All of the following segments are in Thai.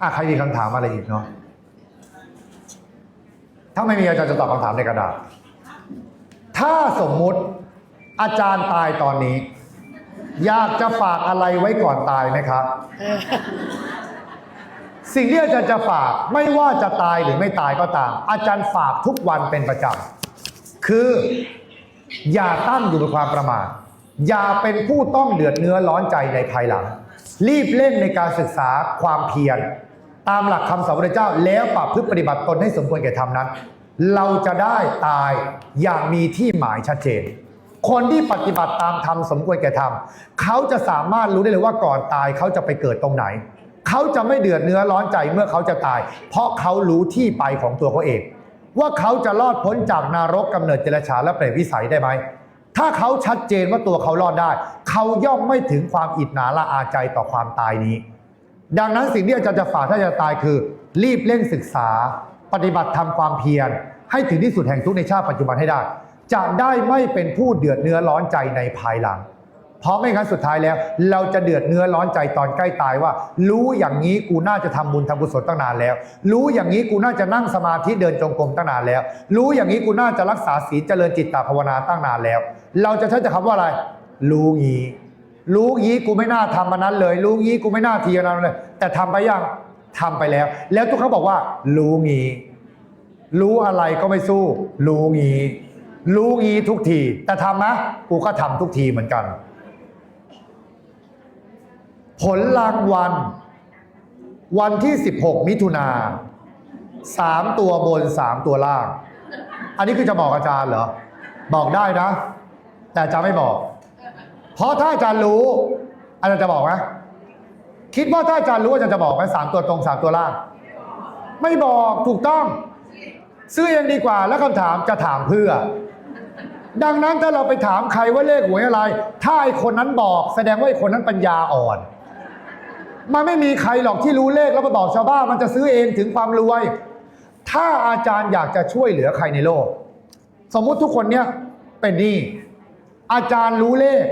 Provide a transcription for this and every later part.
อะใครมีคำถามอะไรอีกเนาะถ้าไม่มีอาจารย์จะตอบคำถามในกระดาษ ถ้าสมมุติอาจารย์ตายตอนนี้ อยากจะฝากอะไรไว้ก่อนตายไหมครับ สิ่งที่อาจารย์จะฝากไม่ว่าจะตายหรือไม่ตายก็ตาม อาจารย์ฝากทุกวันเป็นประจำคืออย่าตั้งอยู่บนความประมาทอย่าเป็นผู้ต้องเดือดเนื้อร้อนใจในภายหลัง รีบเร่งในการศึกษาความเพียร ตามหลักคำสอนพระเจ้าแล้วปรับพฤติปฏิบัติตนให้สมควรแก่ธรรมนั้น เราจะได้ตายอย่างมีที่หมายชัดเจน คนที่ปฏิบัติตามธรรมสมควรแก่ธรรมเขาจะสามารถรู้ได้เลยว่าก่อนตายเขาจะไปเกิดตรงไหน เขาจะไม่เดือดเนื้อร้อนใจเมื่อเขาจะตาย เพราะเขารู้ที่ไปของตัวเขาเอง ว่าเขาจะรอดพ้นจากนรกกำเนิดเจรชาและเปรตวิสัยได้ไหม ถ้าเขาชัดเจนว่าตัวเขารอดได้ เขาย่อมไม่ถึงความอิจฉาละอาใจต่อความตายนี้ ดังนั้นสิ่งที่อาจารย์จะฝากถ้าจะตายคือ รีบเร่งศึกษา ปฏิบัติทำความเพียร ให้ถึงที่สุดแห่งทุกในชาติปัจจุบันให้ได้ จะได้ไม่เป็นผู้เดือดเนื้อร้อนใจในภายหลัง เพราะไม่งั้นสุดท้ายแล้ว เราจะเดือดเนื้อร้อนใจตอนใกล้ตายว่า รู้อย่างนี้กูน่าจะทำบุญทำกุศลตั้งนานแล้ว รู้อย่างนี้กูน่าจะนั่งสมาธิเดินจงกรมตั้งนานแล้ว รู้อย่างนี้กูน่าจะรักษาศีลเจริญจิตตภาวนาตั้งนานแล้ว เราจะใช้แต่คำว่าอะไร รู้งี้รู้งี้กูไม่น่าทำมันนั้นเลย รู้งี้กูไม่น่าทีนั้นเลย แต่ทำไปยังทำไปแล้ว แล้วทุกเขาบอกว่า รู้งี้รู้อะไรก็ไม่สู้ รู้งี้รู้งี้ทุกที แต่ทำนะกูก็ทำทุกทีเหมือนกัน ผลรางวัล วันที่ 16 มิถุนาสามตัวบนสามตัวล่าง อันนี้คือจะบอกอาจารย์เหรอ บอกได้นะ แต่อาจารย์ไม่บอก เพราะถ้าอาจารย์รู้ อาจารย์จะบอกไหมคิดว่าถ้าอาจารย์รู้อาจารย์จะบอกไหมสามตัวตรงสามตัวล่าง ไม่บอกถูกต้อง ซื้อเองดีกว่า แล้วคำถามจะถามเพื่อ ดังนั้นถ้าเราไปถามใครว่าเลขหวยอะไร ถ้าไอคนนั้นบอก แสดงว่าไอคนนั้นปัญญาอ่อน มันไม่มีใครหรอกที่รู้เลขแล้วมาบอกชาวบ้านมันจะซื้อเองถึงความรวย ถ้าอาจารย์อยากจะช่วยเหลือใครในโลก สมมุติทุกคนเนี่ยเป็นหนี้อาจารย์รู้เลข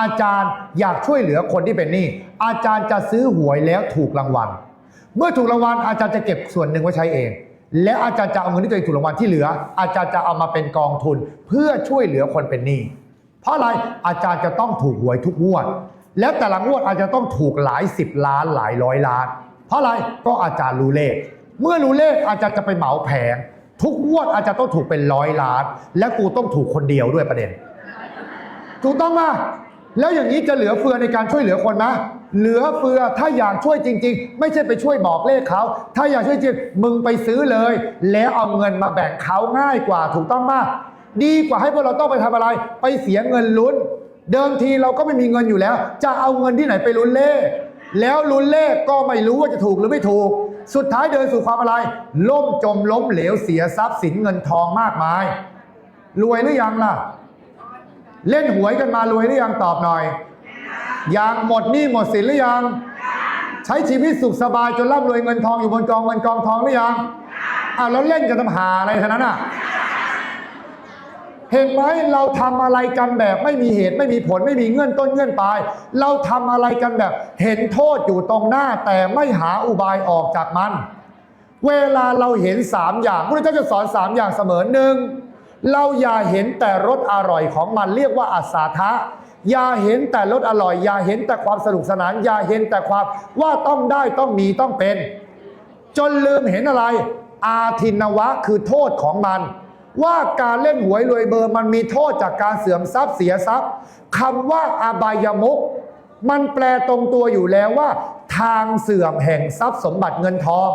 อาจารย์อยากช่วยเหลือคนที่เป็นหนี้อาจารย์จะซื้อหวยแล้วถูกรางวัล เมื่อถูกรางวัลอาจารย์จะเก็บส่วนหนึ่งไว้ใช้เอง และอาจารย์จะเอาเงินที่ตัวเองถูกรางวัลที่เหลือ อาจารย์จะเอามาเป็นกองทุนเพื่อช่วยเหลือคนเป็นหนี้เพราะอะไรอาจารย์จะต้องถูกหวยทุกงวด แล้วแต่ละงวดอาจจะต้องถูกหลายสิบล้านหลายร้อยล้าน เพราะอะไรก็อาจารย์รู้เลข เมื่อรู้เลขอาจารย์จะไปเหมาแผง ทุกงวดอาจจะต้องถูกเป็นร้อยล้าน และกูต้องถูกคนเดียวด้วยประเด็น ถูกต้องไหมแล้วอย่างนี้จะเหลือเฟือในการช่วยเหลือคนไหมเหลือเฟือถ้าอยากช่วยจริง ๆ ไม่ใช่ไปช่วยบอกเลขเขา ถ้าอยากช่วยจริงมึงไปซื้อเลย แล้วเอาเงินมาแบ่งเขาง่ายกว่าถูกต้องมาก ดีกว่าให้พวกเราต้องไปทำอะไร ไปเสียเงินลุ้น เดิมทีเราก็ไม่มีเงินอยู่แล้ว จะเอาเงินที่ไหนไปลุ้นเลข แล้วลุ้นเลขก็ไม่รู้ว่าจะถูกหรือไม่ถูก สุดท้ายเดินสู่ความอะไร ล่มจมล้มเหลวเสียทรัพย์สินเงินทองมากมาย รวยหรือยังล่ะ เล่นหวยกันมารวยหรือยังตอบหน่อยยังหมดหนี้หมดสินหรือยัง ใช้ชีวิตสุขสบายจนร่ำรวยเงินทองอยู่บนกองเงินกองทองหรือยังอ้าวแล้วเล่นกันทำหาอะไรเท่านั้นอะ เห็นไหมเราทำอะไรกันแบบไม่มีเหตุไม่มีผลไม่มีเงื่อนต้นเงื่อนปลาย เราทำอะไรกันแบบ เห็นโทษอยู่ตรงหน้าแต่ไม่หาอุบายออกจากมัน เวลาเราเห็นสามอย่างพระเจ้าจะสอนสามอย่างเสมอหนึ่งเราอย่าเห็นแต่รสอร่อยของมันเรียกว่าอัศาทะอย่าเห็นแต่รสอร่อย อย่าเห็นแต่ความสนุกสนาน อย่าเห็นแต่ความว่าต้องได้ต้องมีต้องเป็น จนลืมเห็นอะไร อาทินวะคือโทษของมัน ว่าการเล่นหวยรวยเบอร์มันมีโทษจากการเสื่อมทรัพย์เสียทรัพย์คำว่าอบายมุกมันแปลตรงตัวอยู่แล้วว่า ทางเสื่อมแห่งทรัพย์สมบัติเงินทอง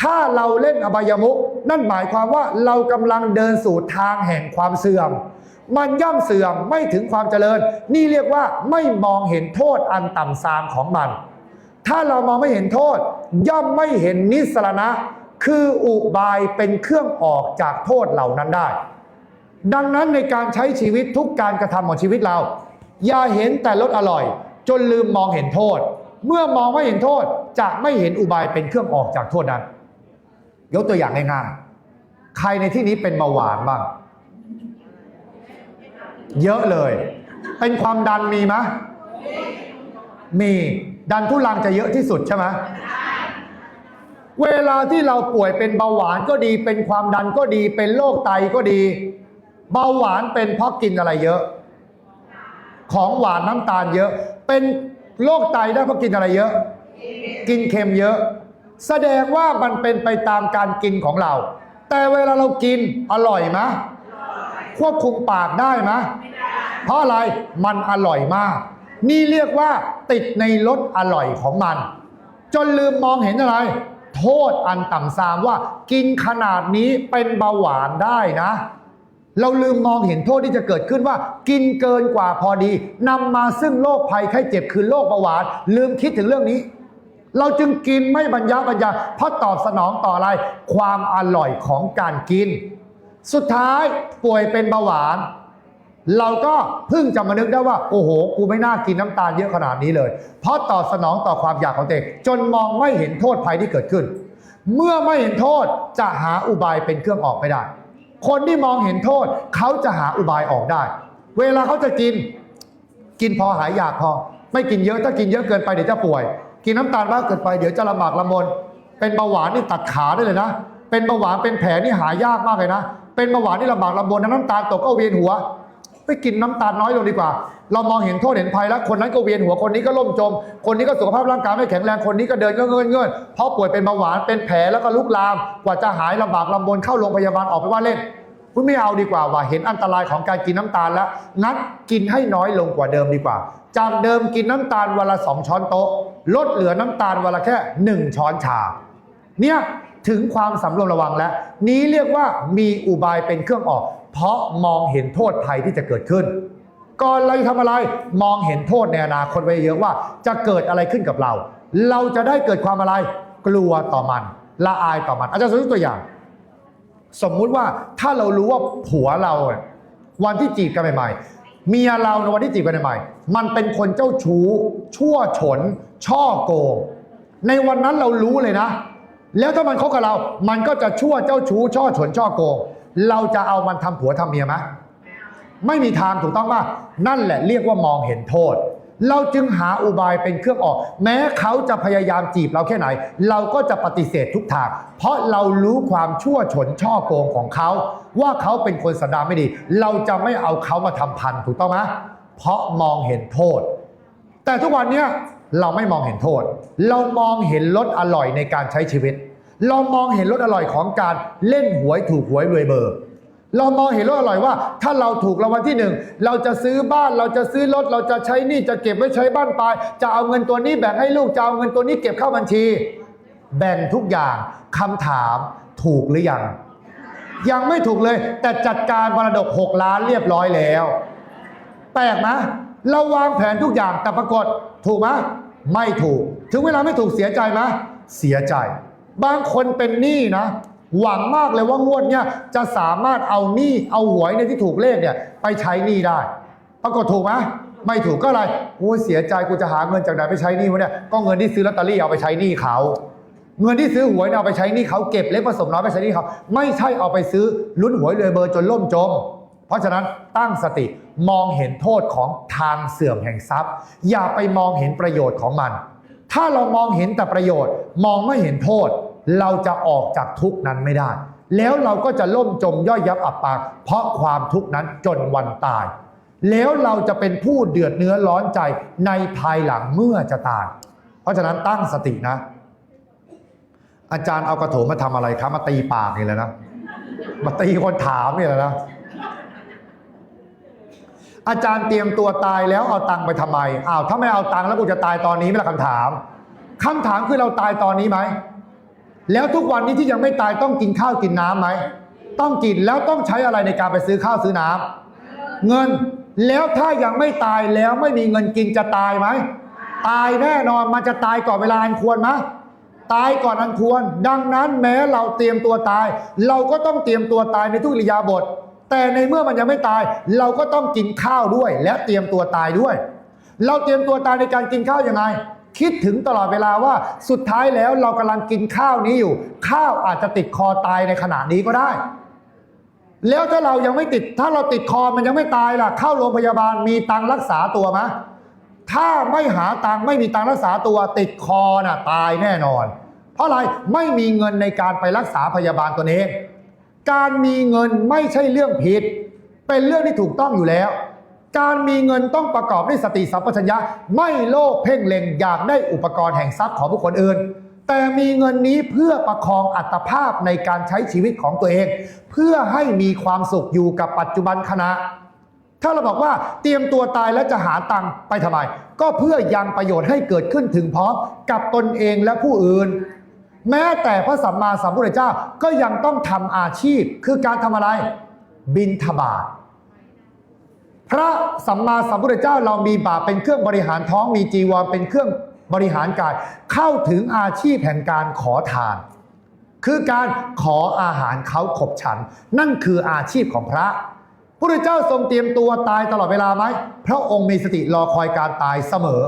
ถ้าเราเล่นอบายมุกนั่นหมายความว่าเรากำลังเดินสู่ทางแห่งความเสื่อม มันย่อมเสื่อมไม่ถึงความเจริญ นี่เรียกว่าไม่มองเห็นโทษอันต่ำทรามของมัน ถ้าเรามองไม่เห็นโทษ ย่อมไม่เห็นนิสรณะ คืออุบายเป็นเครื่องออกจากโทษเหล่านั้นได้ ดังนั้นในการใช้ชีวิตทุกการกระทำของชีวิตเรา อย่าเห็นแต่รสอร่อย จนลืมมองเห็นโทษ เมื่อมองไม่เห็นโทษจะไม่เห็นอุบายเป็นเครื่องออกจากโทษนั้น ยกตัวอย่างง่ายๆใครในที่นี้เป็นเบาหวานบ้าง เยอะเลย เป็นความดันมีไหมมีดันทุลังจะเยอะที่สุดใช่ไหม เวลาที่เราป่วยเป็นเบาหวานก็ดี เป็นความดันก็ดี เป็นโรคไตก็ดี เบาหวานเป็นเพราะกินอะไรเยอะ ของหวานน้ำตาลเยอะ เป็นโรคไตได้เพราะกินอะไรเยอะ กินเค็มเยอะ แสดงว่ามันเป็นไปตามการกินของเรา แต่เวลาเรากินอร่อยไหมควบคุมปากได้ไหมเพราะอะไรมันอร่อยมาก นี่เรียกว่าติดในรสอร่อยของมัน จนลืมมองเห็นอะไร โทษอันต่ำซามว่ากินขนาดนี้เป็นเบาหวานได้นะ เราลืมมองเห็นโทษที่จะเกิดขึ้นว่า กินเกินกว่าพอดีนำมาซึ่งโรคภัยไข้เจ็บคือโรคเบาหวาน ลืมคิดถึงเรื่องนี้ เราจึงกินไม่บรรยาบรรยาเพราะตอบสนองต่ออะไร ความอร่อยของการกิน สุดท้ายป่วยเป็นเบาหวาน เราก็เพิ่งจะมานึกได้ว่า โอ้โห กูไม่น่ากินน้ำตาลเยอะขนาดนี้เลย เพราะตอบสนองต่อความอยากของตัวเองจนมองไม่เห็นโทษภัยที่เกิดขึ้น เมื่อไม่เห็นโทษจะหาอุบายเป็นเครื่องออกไม่ได้ คนที่มองเห็นโทษเขาจะหาอุบายออกได้ เวลาเขาจะกิน กินพอหายอยากพอ ไม่กินเยอะถ้ากินเยอะเกินไปเดี๋ยวจะป่วย กินน้ำตาลมากเกินไปเดี๋ยวจะลำบากลำบนเป็นเบาหวานนี่ตัดขาได้เลยนะ เป็นเบาหวานเป็นแผลนี่หายากมากเลยนะ เป็นเบาหวานนี่ลำบากลำบนน้ำตาลตกก็เวียนหัว ไปกินน้ำตาลน้อยลงดีกว่า เรามองเห็นโทษเห็นภัยแล้ว คนนั้นก็เวียนหัว คนนี้ก็ล่มจม คนนี้ก็สุขภาพร่างกายไม่แข็งแรง คนนี้ก็เดินก็เงินเงินเพราะป่วยเป็นเบาหวาน เป็นแผลแล้วก็ลุกลาม กว่าจะหายลำบากลำบนเข้าโรงพยาบาลออกไปว่าเล่น คุณไม่เอาดีกว่าว่า เห็นอันตรายของการกินน้ำตาลแล้ว งั้นกินให้น้อยลงกว่าเดิมดีกว่า จากเดิมกินน้ำตาลวันละสองช้อนโต๊ะ ลดเหลือน้ำตาลวันละแค่หนึ่งช้อนชา เนี่ยถึงความสำรวมระวังแล้ว นี้เรียกว่ามีอุบายเป็นเครื่องออก เพราะมองเห็นโทษภัยที่จะเกิดขึ้น ก่อนเราจะทำอะไรมองเห็นโทษในอนาคตไว้เยอะว่า จะเกิดอะไรขึ้นกับเรา เราจะได้เกิดความอะไรกลัวต่อมัน ละอายต่อมัน อาจารย์สมมติตัวอย่าง สมมุติว่าถ้าเรารู้ว่าผัวเราวันที่จีบกันใหม่ๆเมียเราในวันที่จีบกันใหม่ๆมันเป็นคนเจ้าชู้ ชั่วฉน ช่อโกง ในวันนั้นเรารู้เลยนะ แล้วถ้ามันคบกับเรา มันก็จะชั่วเจ้าชู้ ช่อฉนช่อโกง เราจะเอามันทำผัวทำเมียไหมไม่มีทางถูกต้องป่ะนั่นแหละเรียกว่ามองเห็นโทษ เราจึงหาอุบายเป็นเครื่องออก แม้เขาจะพยายามจีบเราแค่ไหน เราก็จะปฏิเสธทุกทาง เพราะเรารู้ความชั่วฉนช่อโกงของเขา ว่าเขาเป็นคนสันดานไม่ดี เราจะไม่เอาเขามาทำพันถูกต้องไหมเพราะมองเห็นโทษ แต่ทุกวันเนี้ยเราไม่มองเห็นโทษ เรามองเห็นรสอร่อยในการใช้ชีวิต เรามองเห็นรสอร่อยของการเล่นหวยถูกหวยรวยเบอร์ เรามองเห็นรสอร่อยว่า ถ้าเราถูกรางวัลที่หนึ่งเราจะซื้อบ้านเราจะซื้อรถเราจะใช้หนี่จะเก็บไว้ใช้บ้านปลายจะเอาเงินตัวนี้แบ่งให้ลูกจะเอาเงินตัวนี้เก็บเข้าบัญชี แบ่งทุกอย่างคำถามถูกหรือยังยังไม่ถูกเลย แต่จัดการมรดก 6 ล้านเรียบร้อยแล้ว แปลกไหมเราวางแผนทุกอย่างแต่ปรากฏถูกไหมไม่ถูก ถึงเวลาไม่ถูกเสียใจไหมเสียใจ บางคนเป็นหนี้นะ หวังมากเลยว่างวดเนี่ยจะสามารถเอาหนี้เอาหวยในที่ถูกเลขเนี่ย ไปใช้หนี้ได้ ปรากฏถูกไหมไม่ถูกก็อะไรโอ้เสียใจกูจะหาเงินจากไหนไปใช้หนี้วะเนี่ยก็เงินที่ซื้อลอตเตอรี่เอาไปใช้หนี้เขาเงินที่ซื้อหวยเนี่ยเอาไปใช้หนี้เขาเก็บเล็กผสมน้อยไปใช้หนี้เขาไม่ใช่เอาไปซื้อลุ้นหวยรวยเบอร์จนล่มจม เพราะฉะนั้นตั้งสติมองเห็นโทษของทางเสื่อมแห่งทรัพย์ อย่าไปมองเห็นประโยชน์ของมัน ถ้าเรามองเห็นแต่ประโยชน์ มองไม่เห็นโทษ เราจะออกจากทุกนั้นไม่ได้ แล้วเราก็จะล่มจมย่อยยับอับปางเพราะความทุกข์นั้นจนวันตาย แล้วเราจะเป็นผู้เดือดเนื้อร้อนใจในภายหลังเมื่อจะตาย เพราะฉะนั้นตั้งสตินะ อาจารย์เอากระโถนมาทำอะไรครับมาตีปากนี่แหละนะมาตีคนถามนี่แหละนะ อาจารย์เตรียมตัวตายแล้วเอาตังค์ไปทำไมอ้าวถ้าไม่เอาตังค์แล้วกูจะตายตอนนี้ไหมล่ะคำถามคำถามคือเราตายตอนนี้ไหมแล้วทุกวันนี้ที่ยังไม่ตายต้องกินข้าวกินน้ำไหมต้องกินแล้วต้องใช้อะไรในการไปซื้อข้าวซื้อน้ำเงินแล้วถ้ายังไม่ตายแล้วไม่มีเงินกินจะตายไหมตายแน่นอนมันจะตายก่อนเวลาอันควรไหมตายก่อนอันควร ดังนั้นแม้เราเตรียมตัวตาย เราก็ต้องเตรียมตัวตายในทุกิริยาบถ แต่ในเมื่อมันยังไม่ตาย เราก็ต้องกินข้าวด้วย และเตรียมตัวตายด้วย เราเตรียมตัวตายในการกินข้าวยังไง คิดถึงตลอดเวลาว่าสุดท้ายแล้วเรากำลังกินข้าวนี้อยู่ ข้าวอาจจะติดคอตายในขณะนี้ก็ได้ แล้วถ้าเรายังไม่ติด ถ้าเราติดคอมันยังไม่ตายล่ะ เข้าโรงพยาบาลมีตังรักษาตัวไหมถ้าไม่หาตังไม่มีตังรักษาตัวติดคอน่ะตายแน่นอน เพราะอะไรไม่มีเงินในการไปรักษาพยาบาลตนเอง การมีเงินไม่ใช่เรื่องผิด เป็นเรื่องที่ถูกต้องอยู่แล้ว การมีเงินต้องประกอบด้วยสติสัมปชัญญะ ไม่โลภเพ่งเล็งอยากได้อุปกรณ์แห่งทรัพย์ของบุคคลอื่น แต่มีเงินนี้เพื่อประคองอัตภาพในการใช้ชีวิตของตัวเอง เพื่อให้มีความสุขอยู่กับปัจจุบันขณะถ้าเราบอกว่าเตรียมตัวตายแล้วจะหาตังค์ไปทำไม ก็เพื่อยังประโยชน์ให้เกิดขึ้นถึงพร้อมกับตนเองและผู้อื่น แม้แต่พระสัมมาสัมพุทธเจ้าก็ยังต้องทำอาชีพ คือการทำอะไร บินทบาทพระสัมมาสัมพุทธเจ้าเรามีบาปเป็นเครื่องบริหารท้องมีจีวรเป็นเครื่องบริหารกายเข้าถึงอาชีพแห่งการขอทาน คือการขออาหารเขาขบฉัน นั่นคืออาชีพของพระพระพุทธเจ้าทรงเตรียมตัวตายตลอดเวลาไหมพระองค์มีสติรอคอยการตายเสมอ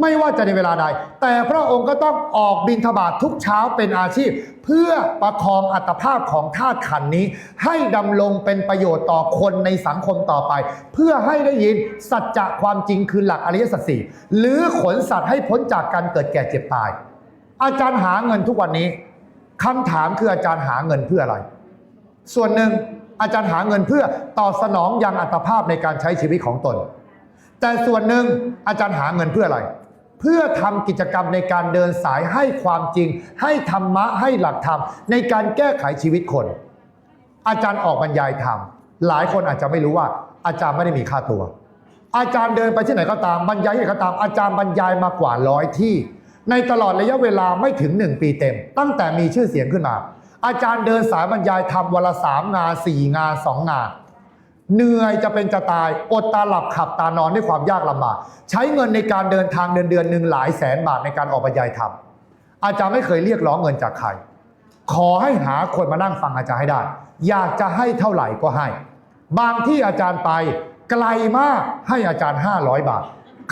ไม่ว่าจะในเวลาใด แต่พระองค์ก็ต้องออกบินทบาททุกเช้าเป็นอาชีพ เพื่อประคองอัตภาพของธาตุขันนี้ ให้ดำรงเป็นประโยชน์ต่อคนในสังคมต่อไป เพื่อให้ได้ยินสัจจะความจริงคือหลักอริยสัจสี่หรือขนสัตว์ให้พ้นจากการเกิดแก่เจ็บตาย อาจารย์หาเงินทุกวันนี้คำถามคืออาจารย์หาเงินเพื่ออะไร ส่วนหนึ่งอาจารย์หาเงินเพื่อตอบสนองยังอัตภาพในการใช้ชีวิตของตน แต่ส่วนหนึ่งอาจารย์หาเงินเพื่ออะไร เพื่อทำกิจกรรมในการเดินสายให้ความจริง ให้ธรรมะให้หลักธรรม ในการแก้ไขชีวิตคน อาจารย์ออกบรรยายธรรม หลายคนอาจจะไม่รู้ว่า อาจารย์ไม่ได้มีค่าตัว อาจารย์เดินไปที่ไหนก็ตามบรรยายที่ไหนก็ตาม อาจารย์บรรยายมากว่าร้อยที่ ในตลอดระยะเวลาไม่ถึง1ปีเต็ม ตั้งแต่มีชื่อเสียงขึ้นมา อาจารย์เดินสายบรรยายทำวันละสามงานสี่งานสองงาน เหนื่อยจะเป็นจะตายอดตาหลับขับตานอนด้วยความยากลำบากใช้เงินในการเดินทางเดือนเดือนหนึ่งหลายแสนบาทในการออกบรรยายธรรมอาจารย์ไม่เคยเรียกร้องเงินจากใคร ขอให้หาคนมานั่งฟังอาจารย์ให้ได้ อยากจะให้เท่าไหร่ก็ให้ บางที่อาจารย์ไปไกลมากให้อาจารย์ 500 บาท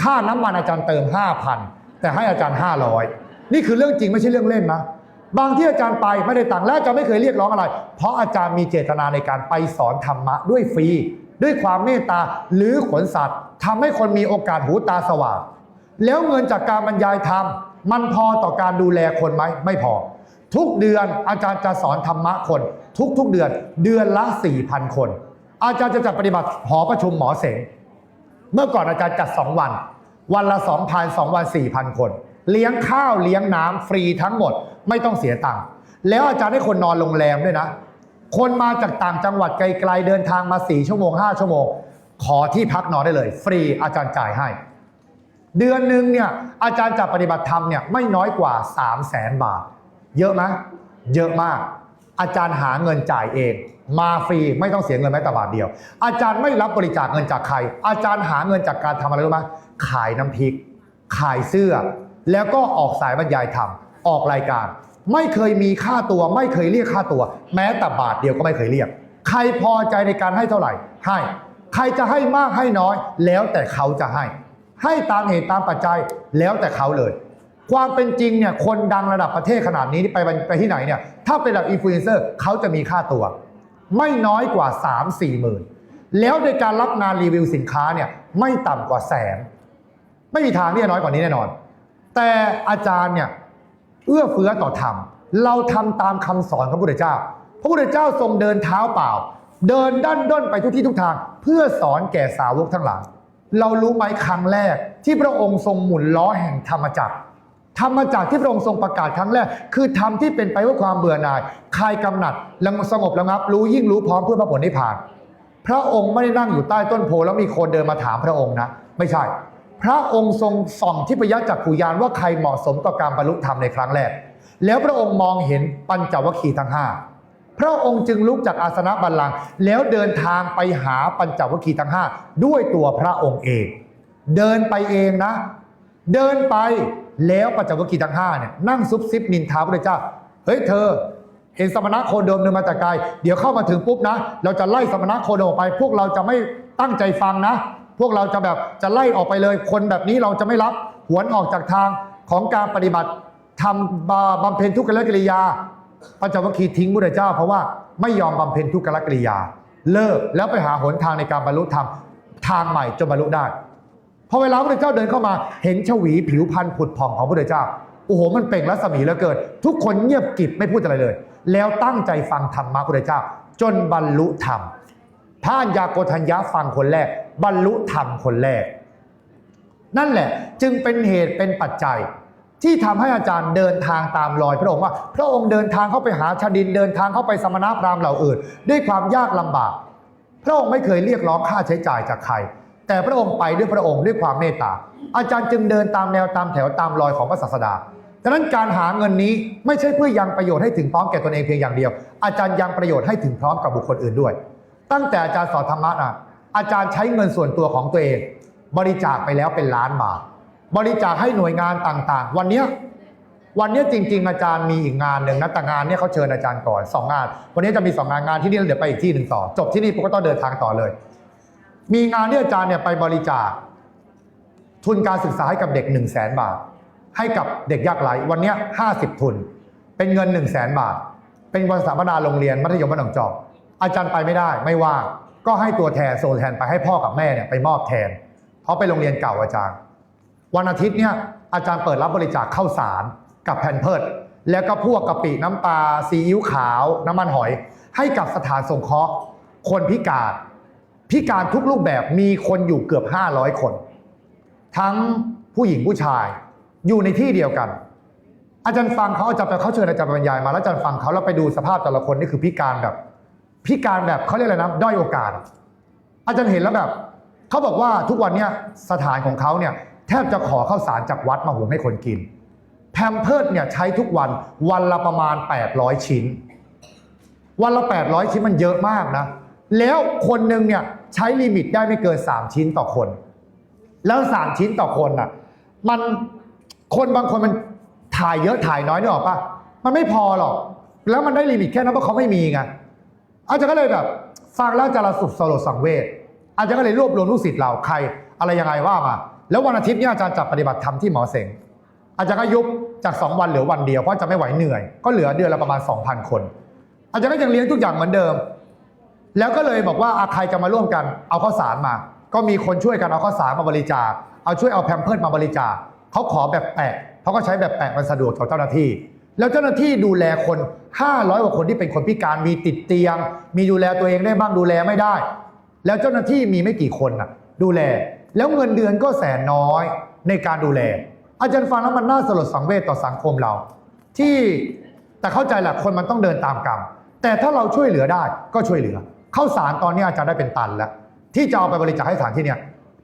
ค่าน้ำมันอาจารย์เติม 5,000 แต่ให้อาจารย์ 500 นี่คือเรื่องจริงไม่ใช่เรื่องเล่นนะ บางที่อาจารย์ไปไม่ได้ตังค์และอาจารย์ไม่เคยเรียกร้องอะไร เพราะอาจารย์มีเจตนาในการไปสอนธรรมะด้วยฟรี ด้วยความเมตตาหรือขนสัตว์ทำให้คนมีโอกาสหูตาสว่าง แล้วเงินจากการบรรยายธรรมมันพอต่อการดูแลคนไหมไม่พอ ทุกเดือนอาจารย์จะสอนธรรมะคน ทุกๆเดือนเดือนละ4,000 คน อาจารย์จะจัดปฏิบัติหอประชุมหมอเสงเมื่อก่อนอาจารย์จัด 2 วัน วันละ2,000 2วัน4,000 คน เลี้ยงข้าวเลี้ยงน้ำฟรีทั้งหมด ไม่ต้องเสียตังค์แล้วอาจารย์ให้คนนอนโรงแรมด้วยนะ คนมาจากต่างจังหวัดไกลๆเดินทางมา4ชั่วโมง5ชั่วโมง ขอที่พักนอนได้เลย ฟรีอาจารย์จ่ายให้ เดือนหนึ่งเนี่ยอาจารย์จะปฏิบัติธรรมเนี่ยไม่น้อยกว่า 3 0 0แสนบาท เยอะไหมเยอะมาก อาจารย์หาเงินจ่ายเอง มาฟรีไม่ต้องเสียเงินแม้แต่บาทเดียว อาจารย์ไม่รับบริจาคเงินจากใคร อาจารย์หาเงินจากการทำอะไรรู้ไหมขายน้ำพริก ขายเสื้อ แล้วก็ออกสายบรรยายธรรม ออกรายการ ไม่เคยมีค่าตัว ไม่เคยเรียกค่าตัว แม้แต่บาทเดียวก็ไม่เคยเรียก ใครพอใจในการให้เท่าไหร่ ให้ ใครจะให้มากให้น้อย แล้วแต่เขาจะให้ ให้ตามเหตุตามปัจจัยแล้วแต่เขาเลย ความเป็นจริงเนี่ยคนดังระดับประเทศขนาดนี้ไปไปที่ไหนเนี่ยถ้าเป็นระดับอินฟลูเอนเซอร์เขาจะมีค่าตัว ไม่น้อยกว่า 3 4หมื่นแล้วในการรับงานรีวิวสินค้าเนี่ยไม่ต่ำกว่าแสนไม่มีทางที่จะน้อยกว่านี้แน่นอน แต่อาจารย์เนี่ย เอื้อเฟื้อต่อธรรม เราทำตามคำสอนของพระพุทธเจ้า พระพุทธเจ้าทรงเดินเท้าเปล่า เดินด้านด้นไปทุกที่ทุกทาง เพื่อสอนแก่สาวกทั้งหลายเรารู้ไหมครั้งแรกที่พระองค์ทรงหมุนล้อแห่งธรรมจักรธรรมจักรที่พระองค์ทรงประกาศครั้งแรก คือธรรมที่เป็นไปเพื่อความเบื่อหน่ายคลายกำหนัดระงสงบระงับ รู้ยิ่งรู้พร้อมเพื่อพระผลนิพพาน พระองค์ไม่ได้นั่งอยู่ใต้ต้นโพแล้วมีคนเดินมาถามพระองค์นะ ไม่ใช่ พระองค์ทรงส่องทิพยจักขุยานว่าใครเหมาะสมต่อการบรรลุธรรมในครั้งแรก แล้วพระองค์มองเห็นปัญจวัคคีย์ทั้งห้าพระองค์จึงลุกจากอาสนะบัลลังก์แล้วเดินทางไปหาปัญจวัคคีย์ทั้งห้าด้วยตัวพระองค์เอง เดินไปเองนะ เดินไปแล้วปัญจวัคคีย์ทั้งห้าเนี่ยนั่งซุบซิบนินทาพระเจ้าเฮ้ยเธอเห็นสมณะโคดมเดินมาแต่ไกลเดี๋ยวเข้ามาถึงปุ๊บนะ เราจะไล่สมณะโคดมออกไป พวกเราจะไม่ตั้งใจฟังนะ พวกเราจะแบบจะไล่ออกไปเลย คนแบบนี้เราจะไม่รับหวนออกจากทางของการปฏิบัติทำบำเพ็ญทุกขกิริยาปัญจวัคคีทิ้งพุทเจ้า เพราะว่าไม่ยอมบำเพ็ญทุกขกิริยา เลิกแล้วไปหาหนทางในการบรรลุธรรมทางใหม่จนบรรลุได้พอเวลาพระเจ้าเดินเข้ามาเห็นชวีผิวพรรณผุดผ่องของพระเจ้าโอ้โหมันเปล่งรัศมีเหลือเกินทุกคนเงียบกิบไม่พูดอะไรเลย แล้วตั้งใจฟังธรรมะพุทธเจ้า จนบรรลุธรรมพระอัญญาโกฏัญญาฟังคนแรก บรรลุธรรมคนแรก นั่นแหละจึงเป็นเหตุเป็นปัจจัย ที่ทำให้อาจารย์เดินทางตามรอยพระองค์ว่า พระองค์เดินทางเข้าไปหาชาดินเดินทางเข้าไปสมณพราหมณ์เหล่าอื่น ด้วยความยากลำบาก พระองค์ไม่เคยเรียกร้องค่าใช้จ่ายจากใคร แต่พระองค์ไปด้วยพระองค์ด้วยความเมตตาอาจารย์จึงเดินตามแนวตามแถวตามรอยของพระศาสดาดังนั้นการหาเงินนี้ไม่ใช่เพื่อยังประโยชน์ให้ถึงพร้อมแก่ตนเองเพียงอย่างเดียว อาจารย์ยังประโยชน์ให้ถึงพร้อมกับบุคคลอื่นด้วย ตั้งแต่อาจารย์สอนธรรมะนะ อาจารย์ใช้เงินส่วนตัวของตัวเอง บริจาคไปแล้วเป็นล้านบาท บริจาคให้หน่วยงานต่างๆ วันเนี้ยวันนี้จริง ๆ อาจารย์มีอีกงานหนึ่งนะแต่งานเนี่ยเขาเชิญอาจารย์ก่อนสองงาน วันนี้จะมีสองงานงานที่นี่แล้วเดี๋ยวไปอีกที่หนึ่งต่อจบที่นี่ปุ๊บก็ต้องเดินทางต่อเลย มีงานที่อาจารย์เนี่ยไปบริจาค ทุนการศึกษาให้กับเด็ก1 0 0 0 0แสนบาท ให้กับเด็กยากไร้วันนี้ห้าสิบทุน เป็นเงิน1 0 0 0 0แสนบาท เป็นวันสถาปนาโรงเรียนมัธยมบ้านหนองจอกอาจารย์ไปไม่ได้ไม่ว่าง ก็ให้ตัวแทนโซแทนไปให้พ่อกับแม่เนี่ยไปมอบแทน เพราะไปโรงเรียนเก่าอาจารย์ วันอาทิตย์เนี่ยอาจารย์เปิดรับบริจาคข้าวสารกับแผ่นเพิดแล้วก็พวกกะปิน้ำปลาซีอิ๊วขาว น้ำมันหอย ให้กับสถานสงเคราะห์ คนพิการพิการทุกรูปแบบมีคนอยู่เกือบ 500 คน ทั้งผู้หญิงผู้ชายอยู่ในที่เดียวกัน อาจารย์ฟังเขาอาจารย์ไปเขาเชิญอาจารย์บรรยายมาแล้วอาจารย์ฟังเขาแล้วไปดูสภาพแต่ละคนนี่คือพิการแบบ พิการแบบเขาเรียกอะไรนะด้อยโอกาส อาจารย์เห็นแล้วแบบเขาบอกว่าทุกวันเนี้ยสถานของเขาเนี่ยแทบจะขอข้าวสารจากวัดมาหุงให้คนกิน แพมเพิร์ดเนี่ยใช้ทุกวันวันละประมาณ 800 ชิ้น วันละ 800 ชิ้นมันเยอะมากนะ แล้วคนหนึ่งเนี่ยใช้ลิมิตได้ไม่เกิน 3 ชิ้นต่อคน แล้ว 3 ชิ้นต่อคนอะมันคนบางคนมันถ่ายเยอะถ่ายน้อยนึกออปะมันไม่พอหรอก แล้วมันได้ลิมิตแค่นั้นเพราะเขาไม่มีไง อาจารย์ก็เลยแบบฟังแล้วอาจารย์สุดสลดสังเวชอาจารย์ก็เลยรวบรวมลูกศิษย์เราใคร อะไรยังไงว่ามา แล้ววันอาทิตย์นี่ยอาจารย์จัดปฏิบัติธรรมที่หมอเสงอาจารย์ก็ยุบจาก 2 วันเหลือวันเดียวเพราะจะไม่ไหวเหนื่อย ก็เหลือเดือนละประมาณ 2,000 คน อาจารย์ก็ยังเลี้ยงทุกอย่างเหมือนเดิม แล้วก็เลยบอกว่าอาใครจะมาร่วมกันเอาข้าวสารมา ก็มีคนช่วยกันเอาข้าวสารมาบริจาคเอาช่วยเอาแพมเพิร์ดมาบริจาคเขาขอแบบแปะเขาก็ใช้แบบแปะมันสะดวกต่อเจ้าหน้าที่ แล้วเจ้าหน้าที่ดูแลคน 500กว่าคนที่เป็นคนพิการมีติดเตียง มีดูแลตัวเองได้บ้างดูแลไม่ได้ แล้วเจ้าหน้าที่มีไม่กี่คนน่ะ ดูแล แล้วเงินเดือนก็แสนน้อยในการดูแล อาจารย์ฟังแล้วมันน่าสลดสังเวชต่อสังคมเรา ที่แต่เข้าใจแหละคนมันต้องเดินตามกรรมแต่ถ้าเราช่วยเหลือได้ก็ช่วยเหลือข้าวสารตอนนี้อาจารย์ได้เป็นตันแล้ว ที่จะเอาไปบริจาคให้สถานที่เนี่ย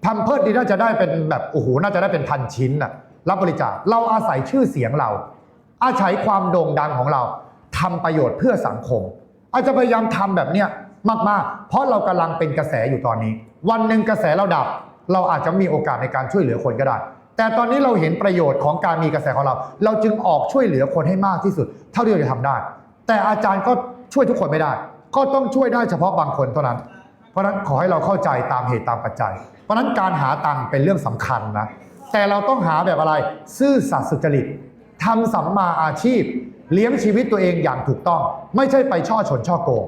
พัมเพิร์ดีน่าจะได้เป็นแบบโอ้โหน่าจะได้เป็นพันชิ้นน่ะรับบริจาคเราอาศัยชื่อเสียงเรา อาศัยความโด่งดังของเราทำประโยชน์เพื่อสังคม อาจจะพยายามทำแบบเนี้ยมากๆ เพราะเรากำลังเป็นกระแสอยู่ตอนนี้ วันหนึ่งกระแสเราดับ เราอาจจะมีโอกาสในการช่วยเหลือคนก็ได้ แต่ตอนนี้เราเห็นประโยชน์ของการมีกระแสของเรา เราจึงออกช่วยเหลือคนให้มากที่สุด เท่าที่เราจะทำได้ แต่อาจารย์ก็ช่วยทุกคนไม่ได้ ก็ต้องช่วยได้เฉพาะบางคนเท่านั้น เพราะนั้นขอให้เราเข้าใจตามเหตุตามปัจจัย เพราะนั้นการหาตังค์เป็นเรื่องสำคัญนะ แต่เราต้องหาแบบอะไร ซื่อสัตย์สุจริต ทำสัมมาอาชีพ เลี้ยงชีวิตตัวเองอย่างถูกต้อง ไม่ใช่ไปช่อชนช่อโกง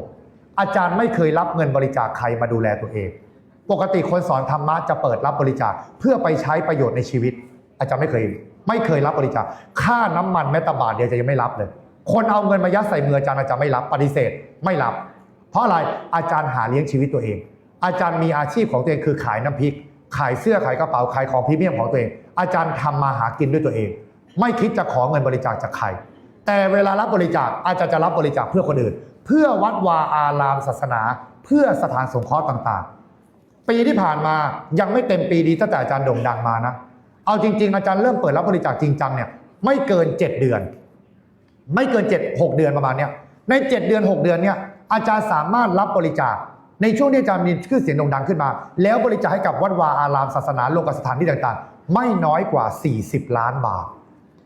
อาจารย์ไม่เคยรับเงินบริจาคใครมาดูแลตัวเอง ปกติคนสอนธรรมะจะเปิดรับบริจาคเพื่อไปใช้ประโยชน์ในชีวิต อาจารย์ไม่เคย ไม่เคยรับบริจาคค่าน้ำมันแม้แต่บาทเดียวจะยังไม่รับเลย คนเอาเงินมายัดใส่มืออาจารย์อาจารย์ไม่รับปฏิเสธไม่รับ เพราะอะไรอาจารย์หาเลี้ยงชีวิตตัวเอง อาจารย์มีอาชีพของตัวเองคือขายน้ำพริก ขายเสื้อขายกระเป๋าขายของพรีเมียมของตัวเอง อาจารย์ทำมาหากินด้วยตัวเอง ไม่คิดจะขอเงินบริจาคจากใคร แต่เวลารับบริจาคอาจารย์จะรับบริจาคเพื่อคนอื่น เพื่อวัดวาอารามศาสนา เพื่อสถานสงเคราะห์ต่างๆ ปีที่ผ่านมายังไม่เต็มปีดีตั้งแต่อาจารย์โด่งดังมานะ เอาจริง ๆ อาจารย์เริ่มเปิดรับบริจาคจริงจังเนี่ยไม่เกิน 7 เดือน ไม่เกิน 7 6 เดือนประมาณเนี้ยใน 7 เดือน 6 เดือนเนี่ยอาจารย์สามารถรับบริจาคในช่วงที่อาจารย์มีชื่อเสียงโด่งดังขึ้นมา แล้วบริจาคให้กับวัดวาอารามศาสนาโลกสถานที่ต่างๆ ไม่น้อยกว่า 40 ล้านบาท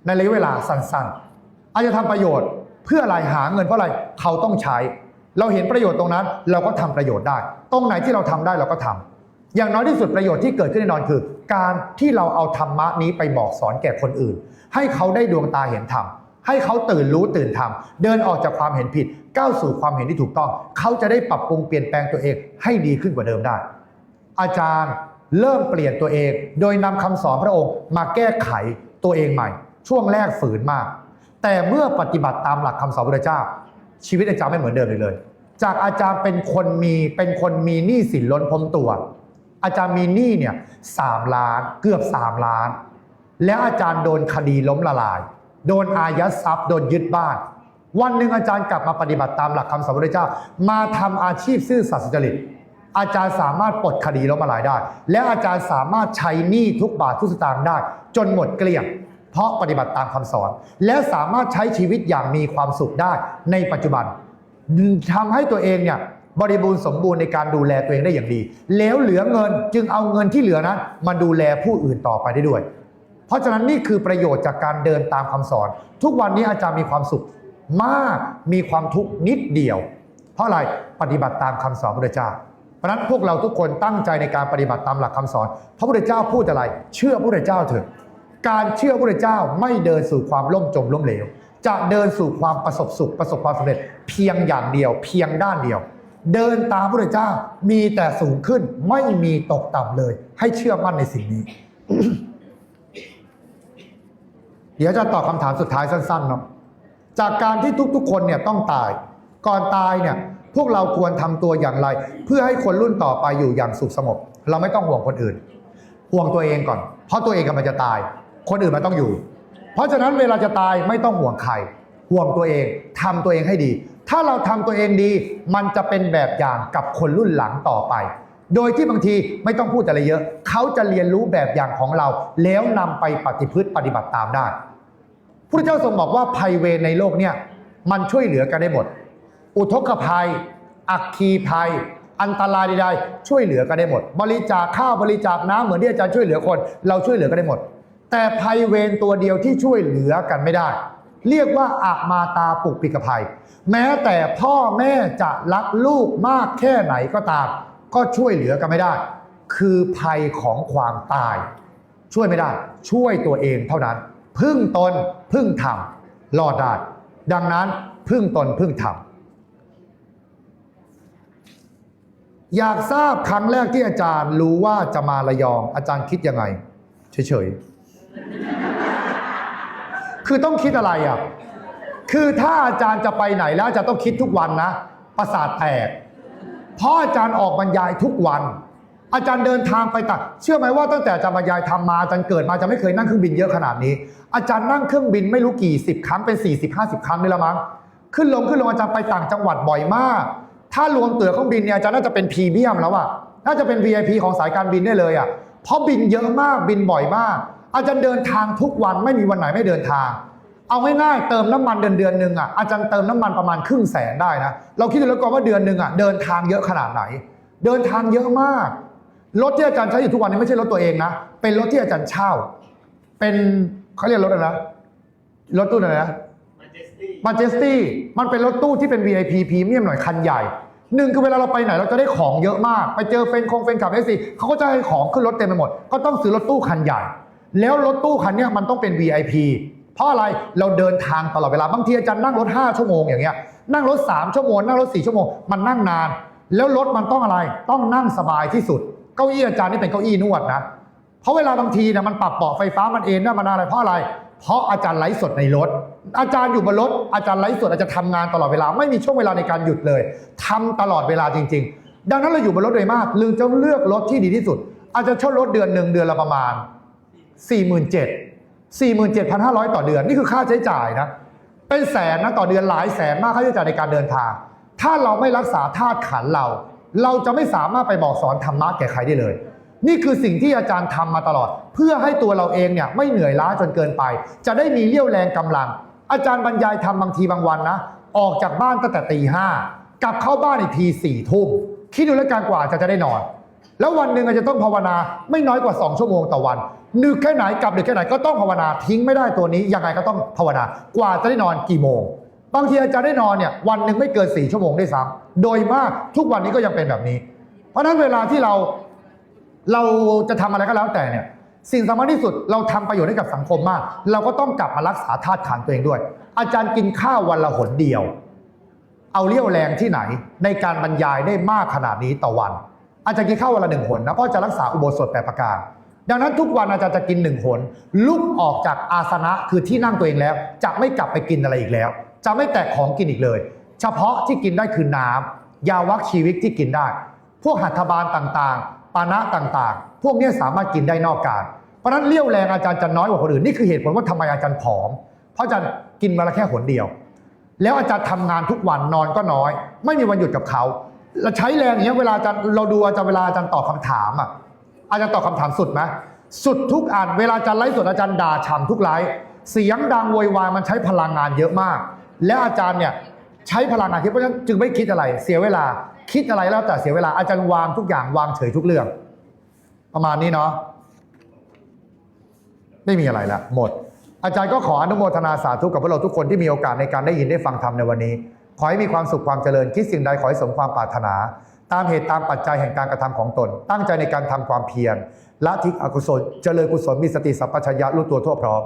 ในระยะเวลาสั้นๆ อาจจะทำประโยชน์เพื่ออะไรหาเงินเพราะอะไรเขาต้องใช้ เราเห็นประโยชน์ตรงนั้น เราก็ทำประโยชน์ได้ ตรงไหนที่เราทำได้เราก็ทำอย่างน้อยที่สุดประโยชน์ที่เกิดขึ้นแน่นอนคือ การที่เราเอาธรรมะนี้ไปบอกสอนแก่คนอื่น ให้เขาได้ดวงตาเห็นธรรมให้เขาตื่นรู้ตื่นทำเดินออกจากความเห็นผิดก้าวสู่ความเห็นที่ถูกต้อง เขาจะได้ปรับปรุงเปลี่ยนแปลงตัวเองให้ดีขึ้นกว่าเดิมได้ อาจารย์เริ่มเปลี่ยนตัวเอง โดยนำคำสอนพระองค์มาแก้ไขตัวเองใหม่ ช่วงแรกฝืนมาก แต่เมื่อปฏิบัติตามหลักคำสอนพระเจ้า ชีวิตอาจารย์ไม่เหมือนเดิมอีกเลย จากอาจารย์เป็นคนมีเป็นคนมีหนี้สินล้นพ้นตัว อาจารย์มีหนี้เนี่ยสามล้านเกือบสามล้าน แล้วอาจารย์โดนคดีล้มละลาย โดนอายัดทรัพย์โดนยึดบ้าน วันหนึ่งอาจารย์กลับมาปฏิบัติตามหลักคำสอนพระเจ้า มาทำอาชีพซื่อสัตย์สุจริตอาจารย์สามารถปลดคดีล้มละลายได้ และอาจารย์สามารถใช้หนี้ทุกบาททุกสตางค์ได้ จนหมดเกลี้ยง เพราะปฏิบัติตามคำสอน และสามารถใช้ชีวิตอย่างมีความสุขได้ในปัจจุบันทำให้ตัวเองเนี่ยบริบูรณ์สมบูรณ์ในการดูแลตัวเองได้อย่างดี แล้วเหลือเงินจึงเอาเงินที่เหลือนั้นมาดูแลผู้อื่นต่อไปได้ด้วย เพราะฉะนั้นนี่คือประโยชน์จากการเดินตามคำสอน ทุกวันนี้อาจารย์มีความสุขมากมีความทุกข์นิดเดียว เพราะอะไรปฏิบัติตามคำสอนพระพุทธเจ้าเพราะนั้นพวกเราทุกคนตั้งใจในการปฏิบัติตามหลักคำสอน พระพุทธเจ้าพูดอะไร เชื่อพระพุทธเจ้าเถอะ การเชื่อพระเจ้าไม่เดินสู่ความล่มจมล้มเหลว จะเดินสู่ความประสบสุขประสบความสำเร็จ เพียงอย่างเดียว เพียงด้านเดียว เดินตามพระเจ้ามีแต่สูงขึ้นไม่มีตกต่ำเลย ให้เชื่อมั่นในสิ่งนี้ เดี๋ยวจะตอบคำถามสุดท้ายสั้นๆเนาะจากการที่ทุกๆ คนเนี่ยต้องตาย ก่อนตายเนี่ย พวกเราควรทำตัวอย่างไร เพื่อให้คนรุ่นต่อไปอยู่อย่างสุขสงบเราไม่ต้องห่วงคนอื่นห่วงตัวเองก่อน เพราะตัวเองกำลังจะตาย คนอื่นมันต้องอยู่ เพราะฉะนั้นเวลาจะตายไม่ต้องห่วงใครห่วงตัวเองทำตัวเองให้ดี ถ้าเราทำตัวเองดี มันจะเป็นแบบอย่างกับคนรุ่นหลังต่อไป โดยที่บางทีไม่ต้องพูดอะไรเยอะ เขาจะเรียนรู้แบบอย่างของเรา แล้วนำไปปฏิพฤติปฏิบัติตามได้พระเจ้าทรงบอกว่าภัยเวรในโลกเนี่ยมันช่วยเหลือกันได้หมด อุทกภัย อัคคีภัย อันตรายใดๆช่วยเหลือกันได้หมด บริจาคข้าวบริจาคน้ำเหมือนที่อาจารย์ช่วยเหลือคน เราช่วยเหลือกันได้หมด แต่ภัยเวรตัวเดียวที่ช่วยเหลือกันไม่ได้ เรียกว่าอามาตาปุกปิกภัย แม้แต่พ่อแม่จะรักลูกมากแค่ไหนก็ตาม ก็ช่วยเหลือกันไม่ได้ คือภัยของความตาย ช่วยไม่ได้ ช่วยตัวเองเท่านั้น พึ่งตนพึ่งธรรมรอดได้ดังนั้นพึ่งตนพึ่งธรรมอยากทราบครั้งแรกที่อาจารย์รู้ว่าจะมาระยอง อาจารย์คิดยังไง เฉยๆ คือต้องคิดอะไรอะ คือถ้าอาจารย์จะไปไหนแล้วอาจารย์ต้องคิดทุกวันนะ ประสาทแตก เพราะอาจารย์ออกบรรยายทุกวัน อาจารย์เดินทางไปต่างเชื่อไหมว่าตั้งแต่อาจารย์บรรยายทำมาอาจารย์เกิดมาจารย์ไม่เคยนั่งเครื่องบินเยอะขนาดนี้ อาจารย์นั่งเครื่องบินไม่รู้กี่สิบครั้งเป็น 40 50 ครั้งนี่ละมั้ง ขึ้นลงขึ้นลงอาจารย์ไปต่างจังหวัดบ่อยมาก ถ้ารวมตั๋วเครื่องบินเนี่ยอาจารย์น่าจะเป็นพรีเมียมแล้วอะน่าจะเป็น VIP ของสายการบินได้เลยอะเพราะบินเยอะมากบินบ่อยมาก อาจารย์เดินทางทุกวันไม่มีวันไหนไม่เดินทาง เอาง่ายๆเติมน้ำมันเดือนเดือนหนึ่งอะอาจารย์เติมน้ำมันประมาณครึ่งแสนได้นะเราคิดดูแล้วก็ว่าเดือนหนึ่งอะเดินทางเยอะขนาดไหน เดินทางเยอะมากรถที่อาจารย์ใช้อยู่ทุกวันนี้ไม่ใช่รถตัวเองนะเป็นรถที่อาจารย์เช่า เป็นเขาเรียกรถอะไรนะรถตู้อะไรนะมาเจสตี้มันเป็นรถตู้ที่เป็น VIP พรีเมียมหน่อยคันใหญ่หนึ่งคือเวลาเราไปไหนเราจะได้ของเยอะมาก ไปเจอเฟนคงเฟนขับเอสซีเขาก็จะให้ของขึ้นรถเต็มไปหมด ก็ต้องซื้อรถตู้คันใหญ่ แล้วรถตู้คันนี้มันต้องเป็น VIP เพราะอะไรเราเดินทางตลอดเวลาบางทีอาจารย์นั่งรถ 5 ชั่วโมงอย่างเงี้ยนั่งรถ 3 ชั่วโมงนั่งรถ 4 ชั่วโมงมันนั่งนาน แล้วรถมันต้องอะไรต้องนั่งสบายที่สุด เก้าอี้อาจารย์นี่เป็นเก้าอี้นวดนะเพราะเวลาบางทีนี่ยมันปรับเบาะไฟฟ้ามันเองได้มันอะไรเพราะอะไร เพราะอาจารย์ไลฟ์สดในรถ อาจารย์อยู่บนรถ อาจารย์ไลฟ์สดอาจจะทำงานตลอดเวลาไม่มีช่วงเวลาในการหยุดเลยทำตลอดเวลาจริง ๆ ดังนั้นเราอยู่บนรถโดยมากลืมจะเลือกรถที่ดีที่สุด อาจจะเช่ารถเดือนหนึ่งเดือนละประมาณ 47,000 47,500 ต่อเดือน นี่คือค่าใช้จ่ายนะ เป็นแสนนะต่อเดือนหลายแสนมากค่าใช้จ่ายในการเดินทาง ถ้าเราไม่รักษาธาตุขันเรา เราจะไม่สามารถไปบอกสอนธรรมะแก่ใครได้เลย นี่คือสิ่งที่อาจารย์ทำมาตลอด เพื่อให้ตัวเราเองเนี่ยไม่เหนื่อยล้าจนเกินไป จะได้มีเรี่ยวแรงกำลัง อาจารย์บรรยายทำบางทีบางวันนะ ออกจากบ้านตั้งแต่ตีห้ากลับเข้าบ้านอีกทีสี่ทุ่มคิดดูแล้วกันกว่าจะจะได้นอน แล้ววันหนึ่งอาจจะต้องภาวนาไม่น้อยกว่า 2 ชั่วโมงต่อวัน นึกแค่ไหนกลับดึกแค่ไหนก็ต้องภาวนาทิ้งไม่ได้ตัวนี้ยังไงก็ต้องภาวนากว่าจะได้นอนกี่โมงบางทีอาจารย์ได้นอนเนี่ยวันหนึ่งไม่เกิน4ชั่วโมงได้ซ้ำโดยมากทุกวันนี้ก็ยังเป็นแบบนี้ เพราะฉะนั้นเวลาที่เราเราจะทำอะไรก็แล้วแต่เนี่ยสิ่งสำคัญที่สุดเราทำประโยชน์ให้กับสังคมมาก เราก็ต้องกลับมารักษาธาตุขันตัวเองด้วย อาจารย์กินข้าววันละหนเดียว เอาเรี่ยวแรงที่ไหน ในการบรรยายได้มากขนาดนี้ต่อวัน อาจจะกินข้าววันละหนึ่งหนนะเพราะจะรักษาอุโบสถแปดประการ ดังนั้นทุกวันอาจารย์จะกินหนึ่งหนลุกออกจากอาสนะคือที่นั่งตัวเองแล้ว จะไม่กลับไปกินอะไรอีกแล้ว จะไม่แตะของกินอีกเลย เฉพาะที่กินได้คือน้ำยาวัคชีวิตที่กินได้ พวกหัตถบาลต่างๆ ปานะต่างๆ พวกนี้สามารถกินได้นอกการ เพราะนั้นเลี้ยวแรงอาจารย์จะน้อยกว่าคนอื่นนี่คือเหตุผลว่าทำไมอาจารย์ผอม เพราะอาจารย์กินมาละแค่หนเดียว แล้วอาจารย์ทำงานทุกวันนอนก็น้อย ไม่มีวันหยุดกับเขาเราใช้แรงอย่างเงี้ยเวลาอาจารย์เราดูอาจารย์เวลาอาจารย์ตอบคำถามอะ อาจารย์ตอบคำถามสุดไหมสุดทุกอันเวลาอาจารย์ไลฟ์สดอาจารย์ด่าฉ่ำทุกไลฟ์เสียงดังโวยวายมันใช้พลังงานเยอะมาก แล้วอาจารย์เนี่ยใช้พลังงานที่เพราะฉะนั้นจึงไม่คิดอะไร เสียเวลาคิดอะไรแล้วแต่เสียเวลาอาจารย์วางทุกอย่างวางเฉยทุกเรื่อง ประมาณนี้เนาะไม่มีอะไรละหมด อาจารย์ก็ขออนุโมทนาสาธุกับพวกเราทุกคนที่มีโอกาสในการได้ยินได้ฟังธรรมในวันนี้ ขอให้มีความสุขความเจริญคิดสิ่งใดขอให้สมความปรารถนา ตามเหตุตามปัจจัยแห่งการกระทำของตน ตั้งใจในการทำความเพียรละทิ้งอกุศลเจริญกุศลมีสติสัพพัญญะรู้ตัวทั่วพร้อม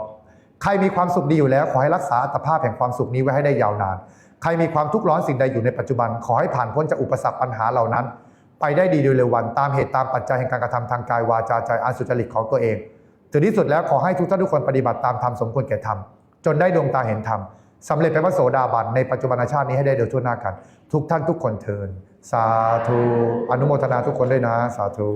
ใครมีความสุขดีอยู่แล้ว ขอให้รักษาอัตภาพแห่งความสุขนี้ไว้ให้ได้ยาวนาน ใครมีความทุกข์ร้อนสิ่งใดอยู่ในปัจจุบัน ขอให้ผ่านพ้นจากอุปสรรคปัญหาเหล่านั้น ไปได้ดีโดยเร็ววัน ตามเหตุตามปัจจัยแห่งการกระทำทางกายวาจาใจอันสุจริตของตัวเองถึงที่สุดแล้วขอให้ทุกท่านทุกคนปฏิบัติตามธรรมสมควรแก่ธรรมจนได้ดวงตาเห็นธรรม สำเร็จเป็นพระโสดาบันในปัจจุบันชาตินี้ให้ได้เดี๋ยทั่วหน้ากัน ทุกท่านทุกคนเทิน สาธุ อนุโมทนาทุกคนด้วยนะ สาธุ